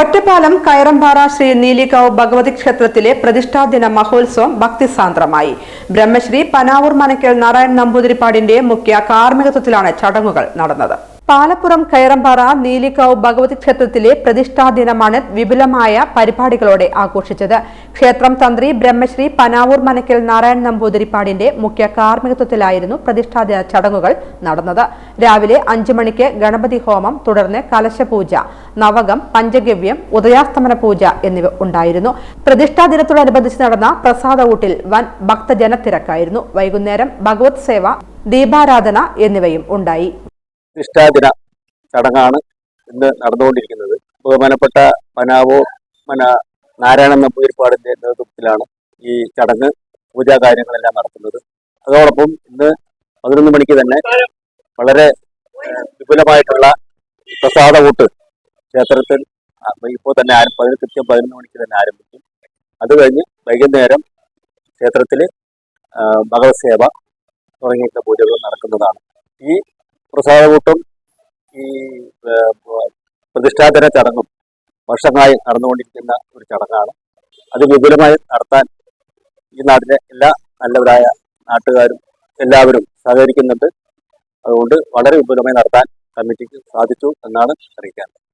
ഒറ്റപ്പാലം കയറമ്പാറ ശ്രീ നീലികാവ് ഭഗവതി ക്ഷേത്രത്തിലെ പ്രതിഷ്ഠാദിന മഹോത്സവം ഭക്തിസാന്ദ്രമായി. ബ്രഹ്മശ്രീ പനാവൂർ മനക്കൽ നാരായൺ നമ്പൂതിരിപ്പാടിന്റെ മുഖ്യ കാർമ്മികത്വത്തിലാണ് ചടങ്ങുകൾ നടന്നത്. പാലപ്പുറം കയറമ്പാറ നീലിക്കാവ് ഭഗവതി ക്ഷേത്രത്തിലെ പ്രതിഷ്ഠാ ദിനമാണ് വിപുലമായ പരിപാടികളോടെ ആഘോഷിച്ചത്. ക്ഷേത്രം തന്ത്രി ബ്രഹ്മശ്രീ പനാവൂർ മനക്കൽ നാരായൺ നമ്പൂതിരിപ്പാടിന്റെ മുഖ്യ കാർമ്മികത്വത്തിലായിരുന്നു പ്രതിഷ്ഠാദിന ചടങ്ങുകൾ നടന്നത്. രാവിലെ അഞ്ചു മണിക്ക് ഗണപതി ഹോമം തുടർന്ന് കലശപൂജ നവകം പഞ്ചഗവ്യം ഉദയാസ്തമന പൂജ എന്നിവ ഉണ്ടായിരുന്നു. പ്രതിഷ്ഠാ ദിനത്തോടനുബന്ധിച്ച് നടന്ന പ്രസാദ ഊട്ടിൽ വൻ ഭക്തജനത്തിരക്കായിരുന്നു. വൈകുന്നേരം ഭഗവത് സേവ ദീപാരാധന എന്നിവയും ഉണ്ടായി. പ്രതിഷ്ഠാദിന ചടങ്ങാണ് ഇന്ന് നടന്നുകൊണ്ടിരിക്കുന്നത്. ബഹുമാനപ്പെട്ട മനാവോ മന നാരായണൻ നമ്പൂതിരിപ്പാടിന്റെ നേതൃത്വത്തിലാണ് ഈ ചടങ്ങ് പൂജാ കാര്യങ്ങളെല്ലാം നടത്തുന്നത്. അതോടൊപ്പം ഇന്ന് പതിനൊന്ന് മണിക്ക് തന്നെ വളരെ വിപുലമായിട്ടുള്ള പ്രസാദ കൂട്ട് ക്ഷേത്രത്തിൽ ഇപ്പോൾ തന്നെ പതിന് കൃത്യം പതിനൊന്ന് മണിക്ക് തന്നെ ആരംഭിക്കും. അത് കഴിഞ്ഞ് വൈകുന്നേരം ക്ഷേത്രത്തിൽ ഭഗവത് സേവ തുടങ്ങിയിട്ടുള്ള പൂജകൾ നടക്കുന്നതാണ്. ഈ പ്രസാദകൂട്ടും ഈ പ്രതിഷ്ഠാതര ചടങ്ങും വർഷങ്ങളായി നടന്നുകൊണ്ടിരിക്കുന്ന ഒരു ചടങ്ങാണ്. അത് വിപുലമായി നടത്താൻ ഈ നാട്ടിലെ എല്ലാ നല്ലവരായ നാട്ടുകാരും എല്ലാവരും സഹകരിക്കുന്നുണ്ട്. അതുകൊണ്ട് വളരെ വിപുലമായി നടത്താൻ കമ്മിറ്റിക്ക് സാധിച്ചു എന്നാണ് അറിയിക്കാൻ.